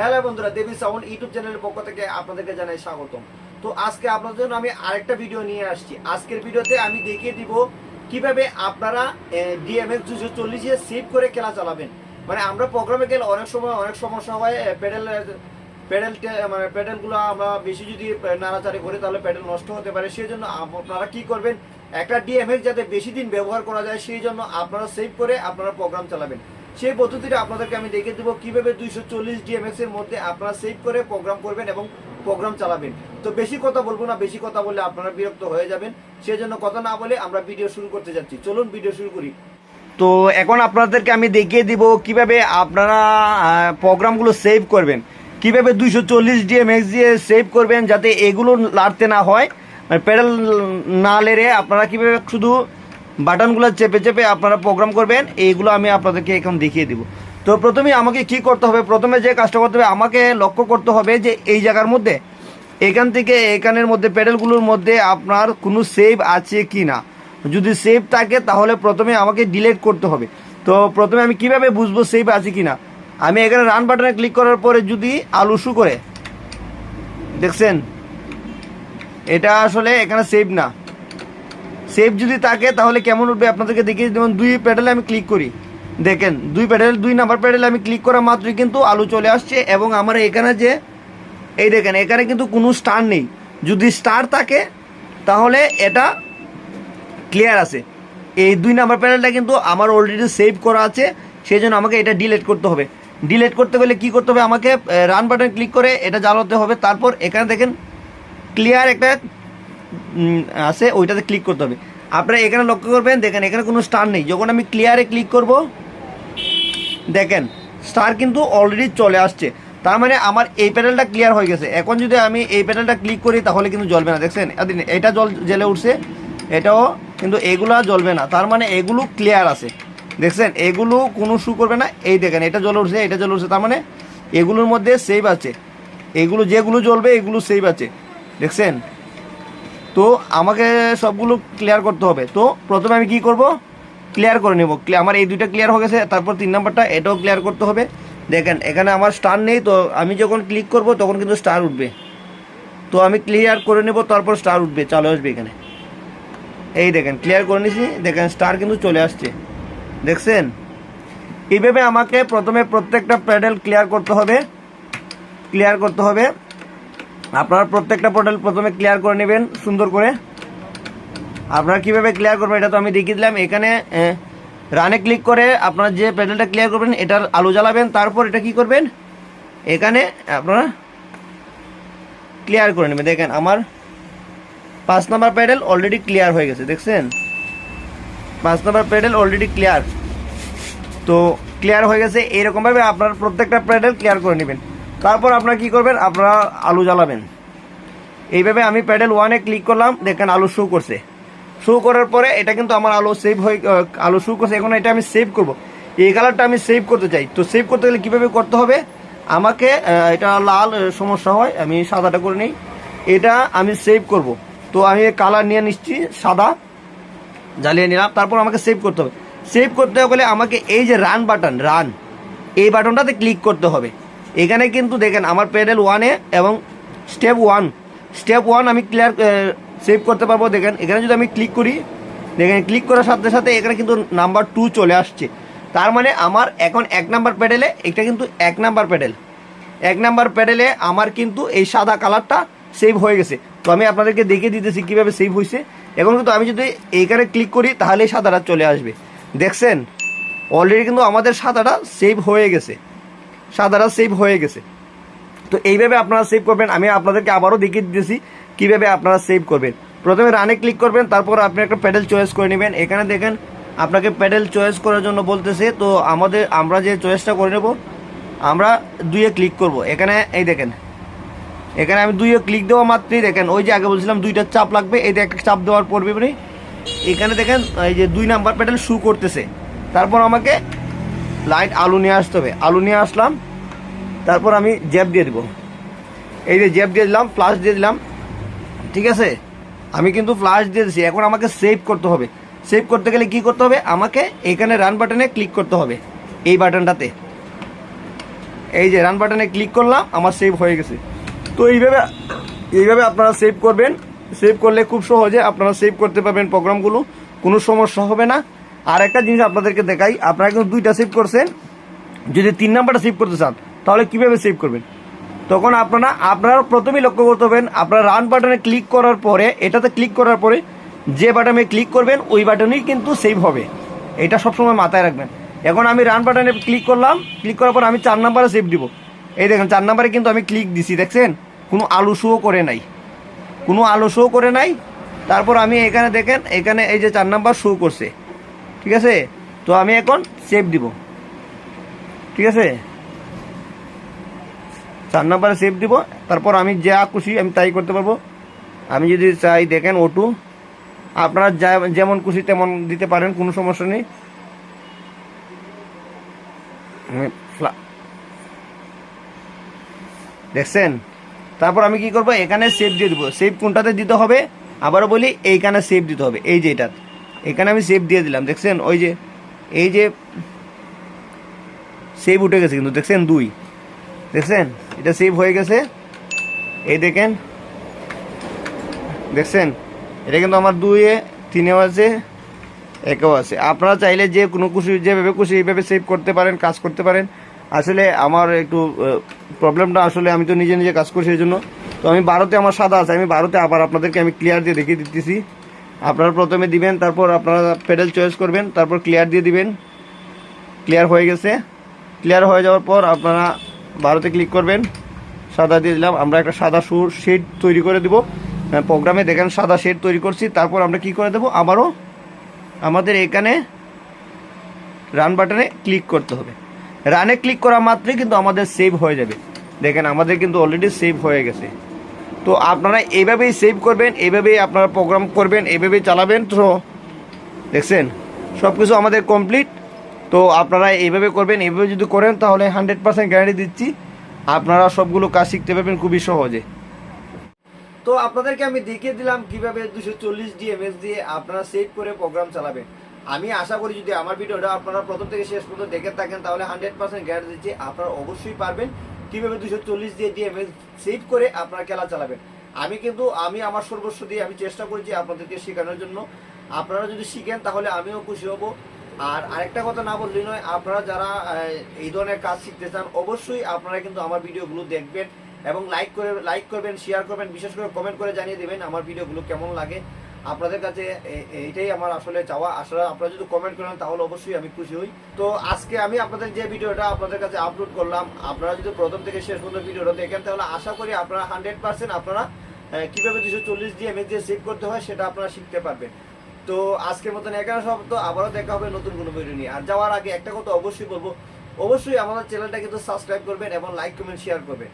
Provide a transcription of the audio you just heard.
Hello বন্ধুরা, দেবী sound YouTube চ্যানেলের পক্ষ থেকে আপনাদেরকে জানাই স্বাগতম। তো আজকে আপনাদের জন্য আমি আরেকটা ভিডিও নিয়ে আসছি। আজকের ভিডিওতে আমি দেখিয়ে দিব কীভাবে আপনারা ডিএমএক্স দুশো চল্লিশে সেভ করে খেলা চালাবেন। মানে আমরা প্রোগ্রামে গেলে অনেক সময় অনেক সমস্যা হয় প্যাডেল প্যাডেল মানে প্যাডেলগুলো আমরা বেশি যদি নাড়াচাড়ি করি তাহলে প্যাডেল নষ্ট হতে পারে। সেই জন্য আপনারা কি করবেন, একটা ডিএমএক্স যাতে বেশি দিন ব্যবহার করা যায়, সেই জন্য আপনারা সেভ করে আপনারা প্রোগ্রাম চালাবেন। সেই পদ্ধতিটা আপনাদেরকে আমি দেখে দেবো। কীভাবে দুইশো চল্লিশ ডিএমএক্স এর মধ্যে আপনারা সেভ করে প্রোগ্রাম করবেন এবং প্রোগ্রাম চালাবেন। তো বেশি কথা বলব না, বেশি কথা বললে আপনারা বিরক্ত হয়ে যাবেন। সেই জন্য কথা না বলে আমরা ভিডিও শুরু করতে যাচ্ছি। চলুন ভিডিও শুরু করি। তো এখন আপনাদেরকে আমি দেখিয়ে দিব কীভাবে আপনারা প্রোগ্রামগুলো সেভ করবেন। কীভাবে দুইশো চল্লিশ ডিএমএক্স দিয়ে সেভ করবেন যাতে এগুলো লাড়তে না হয়। মানে প্যাডেল না লেড়ে আপনারা কীভাবে শুধু বাটনগুলো চেপে চেপে আপনারা প্রোগ্রাম করবেন, এইগুলো আমি আপনাদেরকে এখন দেখিয়ে দিব। তো প্রথমে আমাকে কি করতে হবে? প্রথমে যে কাজটা করতে হবে, আমাকে লক্ষ্য করতে হবে যে এই জায়গার মধ্যে, এখান থেকে এখানের মধ্যে, প্যাডেলগুলোর মধ্যে আপনার কোনো সেভ আছে কি না যদি সেভ থাকে, তাহলে প্রথমে আমাকে ডিলেট করতে হবে। তো প্রথমে আমি কীভাবে বুঝব সেভ আছে কি না আমি এখানে রান বাটনে ক্লিক করার পরে যদি আলু শু করে, দেখছেন? এটা আসলে এখানে সেভ না। সেভ যদি থাকে, তাহলে কেমন উঠবে আপনাদেরকে দেখিয়ে যেমন দুই প্যাডেলে আমি ক্লিক করি। দেখেন, দুই প্যাডেল দুই নাম্বার প্যাডেলে আমি ক্লিক করা মাত্রই কিন্তু আলু চলে আসছে এবং আমার এখানে যে, এই দেখেন, এখানে কিন্তু কোনো স্টার নেই। যদি স্টার থাকে, তাহলে এটা ক্লিয়ার আছে। এই দুই নাম্বার প্যানেলটা কিন্তু আমার অলরেডি সেভ করা আছে সেই জন্য আমাকে এটা ডিলেট করতে হবে। ডিলেট করতে গেলে কি করতে হবে? আমাকে রান বাটন ক্লিক করে এটা জ্বালাতে হবে। তারপর এখানে দেখেন ক্লিয়ার একটা আছে, ওইটাতে ক্লিক করতে হবে। আপনারা এখানে লক্ষ্য করবেন, দেখেন, এখানে কোনো স্টার নেই। যখন আমি ক্লিয়ারে ক্লিক করব, দেখেন স্টার কিন্তু অলরেডি চলে আসছে। তার মানে আমার এই প্যানেলটা ক্লিয়ার হয়ে গেছে। এখন যদি আমি এই প্যানেলটা ক্লিক করি, তাহলে কিন্তু জ্বলবে না। দেখছেন? এটা জল জেলে উঠছে। এটাও কিন্তু এগুলা জ্বলবে না। তার মানে এগুলো ক্লিয়ার আছে। দেখছেন? এগুলো কোনো শু করবে না। এই দেখেন, এটা জ্বলে উঠছে, এটা জ্বলে উঠছে। তার মানে এগুলোর মধ্যে সেভ আছে। এগুলো যেগুলো জ্বলবে, এগুলো সেভ আছে। দেখছেন? তো আমাকে সবগুলো ক্লিয়ার করতে হবে। তো প্রথমে আমি কি করব? ক্লিয়ার করে নেব। আমার এই দুইটা ক্লিয়ার হয়ে গেছে, তারপর তিন নাম্বারটা এটাও ক্লিয়ার করতে হবে। দেখেন, এখানে আমার স্টার নেই, তো আমি যখন ক্লিক করব, তখন কিন্তু স্টার উঠবে। তো আমি ক্লিয়ার করে নেব, তারপর স্টার উঠবে, চালু আসবে এখানে। এই দেখেন ক্লিয়ার করে নিছি, দেখেন স্টার কিন্তু চলে আসছে। দেখছেন? এইভাবে আমাকে প্রথমে প্রত্যেকটা প্যাডেল ক্লিয়ার করতে হবে। ক্লিয়ার করতে হবে। আপনারা প্রত্যেকটা পোর্টাল প্রথমে ক্লিয়ার করে নেবেন, সুন্দর করে। আপনারা কীভাবে ক্লিয়ার করবেন, এটা তো আমি দেখিয়ে দিলাম। এখানে রানে ক্লিক করে আপনারা যে প্যাডেলটা ক্লিয়ার করবেন, এটার আলো জ্বালাবেন, তারপর এটা কি করবেন? এখানে আপনারা ক্লিয়ার করে নেবেন। দেখেন, আমার পাঁচ নাম্বার প্যাডেল অলরেডি ক্লিয়ার হয়ে গেছে, দেখছেন? পাঁচ নাম্বার প্যাডেল অলরেডি ক্লিয়ার তো ক্লিয়ার হয়ে গেছে এইরকমভাবে আপনার প্রত্যেকটা প্যাডেল ক্লিয়ার করে নেবেন। তারপর আপনারা কি করবেন? আপনারা আলু জ্বালাবেন। এইভাবে আমি প্যাডেল ওয়ানে ক্লিক করলাম, দেখেন আলু শো করছে। শো করার পরে এটা কিন্তু আমার আলু সেভ হয়ে আলু শো করছে। এখন এটা আমি সেভ করব। এই কালারটা আমি সেভ করতে চাই। তো সেভ করতে গেলে কীভাবে করতে হবে? আমাকে এটা লাল সমস্যা হয়, আমি সাদাটা করে নিই। এটা আমি সেভ করব। তো আমি কালার নিয়ে নিচ্ছি, সাদা। জ্বালিয়ে নিলাম, তারপর আমাকে সেভ করতে হবে। সেভ করতে গেলে আমাকে এই যে রান বাটন রান এই বাটনটাতে ক্লিক করতে হবে। এখানে কিন্তু দেখেন আমার প্যাডেল ওয়ানে এবং স্টেপ ওয়ান স্টেপ ওয়ান আমি ক্লিয়ার সেভ করতে পারব। দেখেন, এখানে যদি আমি ক্লিক করি, দেখেন ক্লিক করার সাথে সাথে এখানে কিন্তু নাম্বার টু চলে আসছে। তার মানে আমার এখন এক নাম্বার প্যাডেলে এটা কিন্তু এক নাম্বার প্যাডেল এক নাম্বার প্যাডেলে আমার কিন্তু এই সাদা কালারটা সেভ হয়ে গেছে। তো আমি আপনাদেরকে দেখিয়ে দিতেছি কীভাবে সেভ হয়েছে এখন কিন্তু আমি যদি এইখানে ক্লিক করি তাহলে সাদাটা চলে আসবে। দেখছেন? অলরেডি কিন্তু আমাদের সাদাটা সেভ হয়ে গেছে। সাদাটা সেভ হয়ে গেছে। তো এইভাবে আপনারা সেভ করবেন। আমি আপনাদেরকে আবারও দেখিয়ে দিতেছি কীভাবে আপনারা সেভ করবেন। প্রথমে রানে ক্লিক করবেন, তারপর আপনি একটা প্যাডেল চয়েস করে নেবেন। এখানে দেখেন, আপনাকে প্যাডেল চয়েস করার জন্য বলতেছে, তো আমাদের, আমরা যে চয়েসটা করে নেব, আমরা দুইয়ে ক্লিক করব। এখানে, এই দেখেন, এখানে আমি দুইয়ে ক্লিক দেওয়া মাত্রই দেখেন, ওই যে আগে বলছিলাম দুইটা চাপ লাগবে, এই একটা চাপ দেওয়ার পড়বে মানে এখানে দেখেন, এই যে দুই নাম্বার প্যাডেল শু করতেছে। তারপর আমাকে লাইট আলু নিয়ে আসতে হবে। আলু নিয়ে আসলাম, তারপর আমি জ্যাপ দিয়ে দেবো। এই যে জ্যাপ দিয়ে দিলাম ফ্লাশ দিয়ে দিলাম, ঠিক আছে? আমি কিন্তু ফ্লাশ দিয়ে দিচ্ছি এখন আমাকে সেভ করতে হবে। সেভ করতে গেলে কি করতে হবে? আমাকে এখানে রান বাটনে ক্লিক করতে হবে, এই বাটনটাতে এই যে রান বাটনে ক্লিক করলাম, আমার সেভ হয়ে গেছে। তো এইভাবে এইভাবে আপনারা সেভ করবেন। সেভ করলে খুব সহজে আপনারা সেভ করতে পারবেন প্রোগ্রামগুলো কোনো সমস্যা হবে না। আর একটা জিনিস আপনাদেরকে দেখাই। আপনারা কিন্তু দুইটা সেভ করছেন। যদি তিন নাম্বারটা সেভ করতে চান, তাহলে কীভাবে সেভ করবেন? তখন আপনারা আপনারা প্রথমেই লক্ষ্য করতে হবেন আপনারা রান বাটনে ক্লিক করার পরে, এটাতে ক্লিক করার পরে যে বাটনে ক্লিক করবেন, ওই বাটনেই কিন্তু সেভ হবে। এটা সবসময় মাথায় রাখবেন। এখন আমি রান বাটনে ক্লিক করলাম ক্লিক করার পর আমি চার নাম্বারে সেভ দিব। এই দেখেন, চার নাম্বারে কিন্তু আমি ক্লিক দিছি, দেখছেন? কোনো আলু শো করে নাই। কোনো আলো শো করে নাই। তারপর আমি এখানে দেখেন, এখানে এই যে চার নাম্বার শো করছে। ঠিক আছে? তো আমি এখন সেভ দিব। ঠিক আছে? চার নাম্বারে সেভ দিব। তারপর আমি যা খুশি আমি তাই করতে পারব। আমি যদি চাই দেখেন ওটু আপনারা যা, যেমন খুশি তেমন দিতে পারেন, কোনো সমস্যা নেই। দেখছেন? তারপর আমি কি করব? এখানে সেভ দিয়ে দিব। সেভ কোনটাতে দিতে হবে? আবারও বলি, এইখানে সেভ দিতে হবে। এই যে এটা। এখানে আমি সেভ দিয়ে দিলাম, দেখছেন? ওই যে, এই যে সেভ উঠে গেছে কিন্তু, দেখছেন? দুই। দেখছেন? এটা সেভ হয়ে গেছে। এই দেখেন। দেখছেন? এটা কিন্তু আমার দুইয়ে, তিনেও আছে, একেও আছে। আপনারা চাইলে যে কোনো খুশি, যেভাবে খুশি এইভাবে সেভ করতে পারেন, কাজ করতে পারেন। আসলে আমার একটু প্রবলেমটা আসলে আমি তো নিজে নিজে কাজ করছি এই জন্য। তো আমি বারোতে আমার সাদা আছে, আমি বারোতে আবার আপনাদেরকে আমি ক্লিয়ার দিয়ে দেখিয়ে দিতেছি। আপনারা প্রথমে দিবেন, তারপর আপনারা পেডেল চয়েস করবেন, তারপর ক্লিয়ার দিয়ে দিবেন। ক্লিয়ার হয়ে গেছে। ক্লিয়ার হয়ে যাওয়ার পর আপনারা বারোতে ক্লিক করবেন। সাদা দিয়ে দিলাম। আমরা একটা সাদা সুর শেড তৈরি করে দিব। প্রোগ্রামে দেখেন সাদা শেড তৈরি করছি। তারপর আমরা কি করে দেবো? আবারও আমাদের এখানে রান বাটনে ক্লিক করতে হবে। রানে ক্লিক করা মাত্রই কিন্তু আমাদের সেভ হয়ে যাবে। দেখেন আমাদের কিন্তু অলরেডি সেভ হয়ে গেছে। তো আপনারা এইভাবেই সেভ করবেন এইভাবেই আপনারা প্রোগ্রাম করবেন এইভাবেই চালাবেন তো দেখছেন? সব কিছু আমাদের কমপ্লিট তো আপনারা এইভাবে করবেন এইভাবে যদি করেন তাহলে হান্ড্রেড পার্সেন্ট গ্যারান্টি দিচ্ছি, আপনারা সবগুলো কাজ শিখতে পারবেন খুবই সহজে। তো আপনাদেরকে আমি দেখিয়ে দিলাম কীভাবে দুশো চল্লিশ ডিএমএস দিয়ে আপনারা সেভ করে প্রোগ্রাম চালাবেন। আমি আশা করি যদি আমার ভিডিওটা আপনারা প্রথম থেকে শেষ পর্যন্ত দেখে থাকেন, তাহলে হান্ড্রেড পার্সেন্ট গ্যারান্টি দিচ্ছি, আপনারা অবশ্যই পারবেন। কীভাবে দুশো চল্লিশ দিয়ে ডিএমএস সেভ করে আপনারা খেলা চালাবেন। আমি কিন্তু, আমি আমার সর্বস্ব দিয়ে আমি চেষ্টা করেছি আপনাদেরকে শেখানোর জন্য। আপনারা যদি শিখেন, তাহলে আমিও খুশি হব। আর আরেকটা কথা না বললেই নয়, আপনারা যারা এই ধরনের কাজ শিখতে চান, অবশ্যই আপনারা কিন্তু আমার ভিডিওগুলো দেখবেন এবং লাইক করে লাইক করবেন শেয়ার করবেন, বিশেষ করে কমেন্ট করে জানিয়ে দেবেন আমার ভিডিওগুলো কেমন লাগে। আপনাদের কাছে এইটাই আমার আসলে চাওয়া। আসলে আপনারা যদি কমেন্ট করেন, তাহলে অবশ্যই আমি খুশি হই। তো আজকে আমি আপনাদের যে ভিডিওটা আপনাদের কাছে আপলোড করলাম, আপনারা যদি প্রথম থেকে শেষ পর্যন্ত ভিডিওটা দেখেন, তাহলে আশা করি আপনারা হান্ড্রেড পার্সেন্ট আপনারা কীভাবে দুশো চল্লিশ দিয়ে এমএস দিয়ে সেভ করতে হয়, সেটা আপনারা শিখতে পারবেন। তো আজকের মতন এখানে সব তো আবারও দেখা হবে নতুন কোনো ভিডিও নিয়ে। আর যাওয়ার আগে একটা কথা অবশ্যই বলব, অবশ্যই আমাদের চ্যানেলটা কিন্তু সাবস্ক্রাইব করবেন এবং লাইক কমেন্ট শেয়ার করবেন।